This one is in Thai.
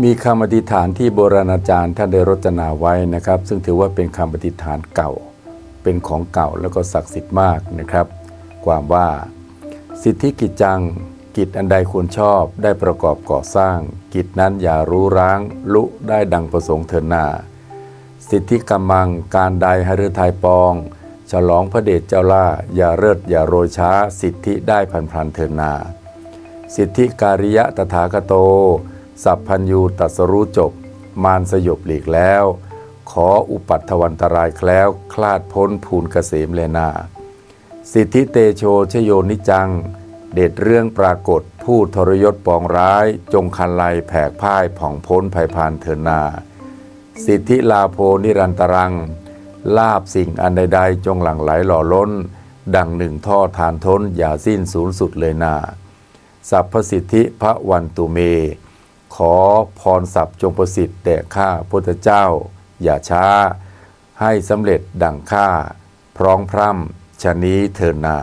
มีคำอธิษฐานที่โบราณอาจารย์ท่านได้รจนาไว้นะครับ ซึ่งถือว่าเป็นคำอธิษฐานเก่า เป็นของเก่าแล้วก็ศักดิ์สิทธิ์มากนะครับ ความว่า สิทธิกิจจัง กิจอันใดควรชอบได้ประกอบก่อสร้าง กิจนั้นอย่ารู้ร้าง ลุได้ดังประสงค์เถินนาสิทธิกำมังการใดหฤทัยปอง ฉลองพระเดชเจ้าล่า อย่าเลิศอย่าโรยช้า สิทธิได้พันพันเถินนา สิทธิการิยะตถาคโต สัพพัญญูตัสรู้จบ มารสยบหลีกแล้ว ขออุปัตถวันตรายแคล้วคลาดพ้นภูนเกษมเลนา สิทธิเตโชชโยนิจัง เดชเรื่องปรากฏผู้ทรยศปองร้าย จงคันไลแผกพ่ายผ่องพ้นภัยพานเถินนา สิทธิลาโพนิรันตรัง ลาบสิ่งอันใดๆจงหลั่งไหลหล่อล้น ดังหนึ่งท่อทานทนอย่าสิ้นสูญสุดเลยนาสัพพสิทธิพระวันตุเม ขอพรสัพจงประสิทธิ์แด่ข้าพุทธเจ้า อย่าช้า ให้สำเร็จดังข้าพร้องพร่ำชะนี้เถินนา